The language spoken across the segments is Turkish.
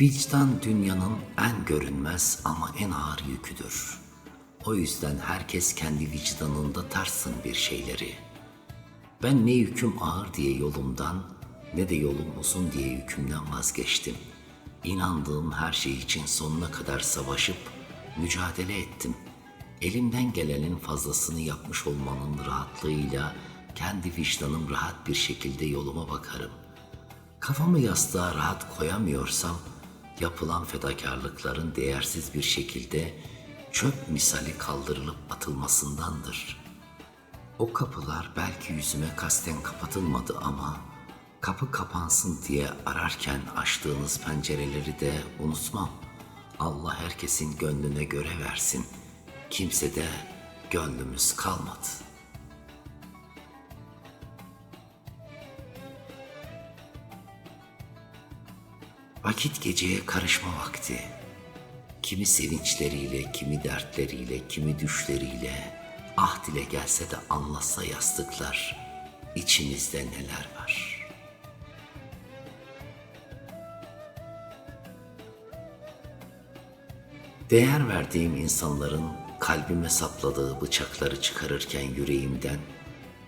Vicdan dünyanın en görünmez ama en ağır yüküdür. O yüzden herkes kendi vicdanında tarsın bir şeyleri. Ben ne yüküm ağır diye yolumdan ne de yolum uzun diye yükümden vazgeçtim. İnandığım her şey için sonuna kadar savaşıp mücadele ettim. Elimden gelenin fazlasını yapmış olmanın rahatlığıyla kendi vicdanım rahat bir şekilde yoluma bakarım. Kafamı yastığa rahat koyamıyorsam yapılan fedakarlıkların değersiz bir şekilde çöp misali kaldırılıp atılmasındandır. O kapılar belki yüzüme kasten kapatılmadı ama kapı kapansın diye ararken açtığınız pencereleri de unutmam. Allah herkesin gönlüne göre versin. Kimse de gönlümüz kalmadı. Vakit geceye karışma vakti. Kimi sevinçleriyle, kimi dertleriyle, kimi düşleriyle, ah dile gelse de anlatsa yastıklar, içimizde neler var. Değer verdiğim insanların kalbime sapladığı bıçakları çıkarırken yüreğimden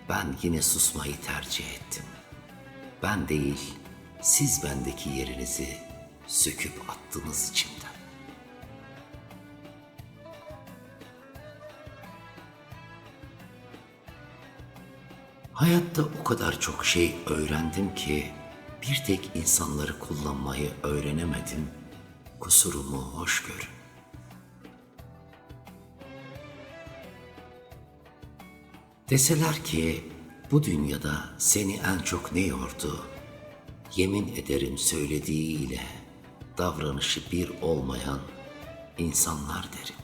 ben yine susmayı tercih ettim. Ben değil, siz bendeki yerinizi söküp attınız içimden. Hayatta o kadar çok şey öğrendim ki bir tek insanları kullanmayı öğrenemedim. Kusurumu hoş görün. Deseler ki bu dünyada seni en çok ne yordu? Yemin ederim söylediğiyle davranışı bir olmayan insanlar derim.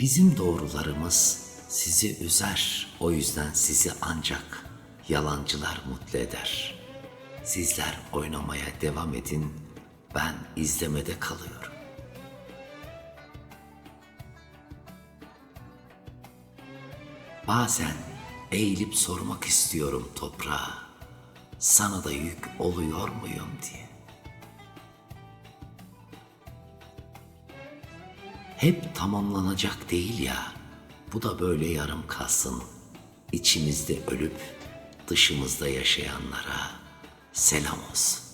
Bizim doğrularımız sizi üzer. O yüzden sizi ancak yalancılar mutlu eder. Sizler oynamaya devam edin. Ben izlemede kalıyorum. Bazen eğilip sormak istiyorum toprağa. Sana da yük oluyor muyum diye. Hep tamamlanacak değil ya. Bu da böyle yarım kalsın. İçimizde ölüp dışımızda yaşayanlara selam olsun.